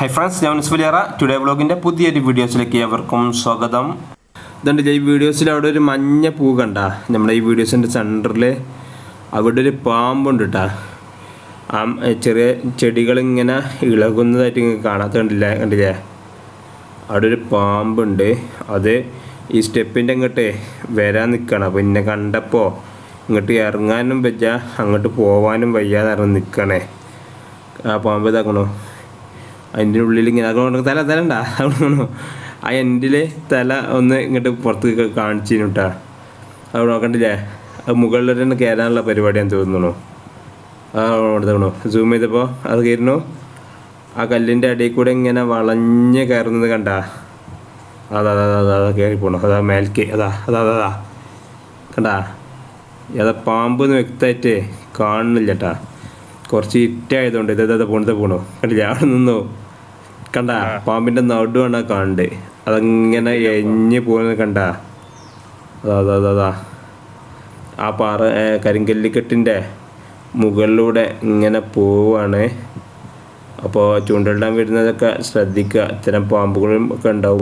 Hi friends ഞാൻ മുനിസിപ്പലിയറ today വ്ളോഗിന്റെ പുതിയൊരു വീഡിയോസിലേക്ക് ഏവർക്കും സ്വാഗതം. ഇതുണ്ട് ഈ വീഡിയോസിൽ അവിടെ ഒരു മഞ്ഞ പൂ കണ്ട. നമ്മുടെ ഈ വീഡിയോസിന്റെ സെന്ററിൽ അവിടെ ഒരു പാമ്പുണ്ട് കേട്ടാ ആ ചെറിയ ചെടികളിങ്ങനെ ഇളകുന്നതായിട്ട് ഇങ്ങനെ കാണാത്ത കണ്ടില്ലേ? കണ്ടില്ലേ? അവിടെ ഒരു പാമ്പുണ്ട്. അത് ഈ സ്റ്റെപ്പിന്റെ അങ്ങോട്ട് വരാൻ നിൽക്കണം അപ്പോൾ എന്നെ കണ്ടപ്പോൾ ഇങ്ങോട്ട് ഇറങ്ങാനും പറ്റുക അങ്ങോട്ട് പോവാനും വയ്യാതെ ഇറങ്ങി നിൽക്കണേ ആ പാമ്പ് ഇതാക്കണോ? അതിന്റെ ഉള്ളിൽ ഇങ്ങനെ അതുകൊണ്ട് തല തലണ്ട? അതുകൊണ്ടാണോ ആ എൻഡിൽ തല ഒന്ന് ഇങ്ങോട്ട് പുറത്ത് കാണിച്ചിരുന്നു കേട്ടാ അത് നോക്കണ്ടില്ലേ? അത് മുകളിൽ തന്നെ കയറാനുള്ള പരിപാടിയാന്ന് തോന്നുന്നു. ആ എടുത്തണോ സൂം ചെയ്തപ്പോൾ അത് കയറുന്നു ആ കല്ലിന്റെ അടിയിൽ കൂടെ ഇങ്ങനെ വളഞ്ഞ് കയറുന്നത് കണ്ട? അതാ അതാ അതാ അതാ കയറി അതാ മേൽക്ക്. അതാ അതാ അതാ അതാ. കണ്ടാ? അതാ പാമ്പ് എന്ന് വ്യക്തമായിട്ട് കാണുന്നില്ല കേട്ടാ കുറച്ച് ഇറ്റായതുകൊണ്ട് ഇത് ഇതാ പോണത് പോണു. കണ്ടില്ല? അവിടെ നിന്നോ. കണ്ട? പാമ്പിന്റെ നടുവാണ് കാണണ്ട് അതങ്ങനെ എഞ്ഞ് പോകുന്നത് കണ്ട? അതാ അതാ അതാ ആ പാറ കരിങ്കല്ലിക്കെട്ടിന്റെ മുകളിലൂടെ ഇങ്ങനെ പോവാണ്. അപ്പോൾ ചൂണ്ടിടാൻ വരുന്നതൊക്കെ ശ്രദ്ധിക്കുക. ഇത്തരം പാമ്പുകളും ഒക്കെ ഉണ്ടാവും.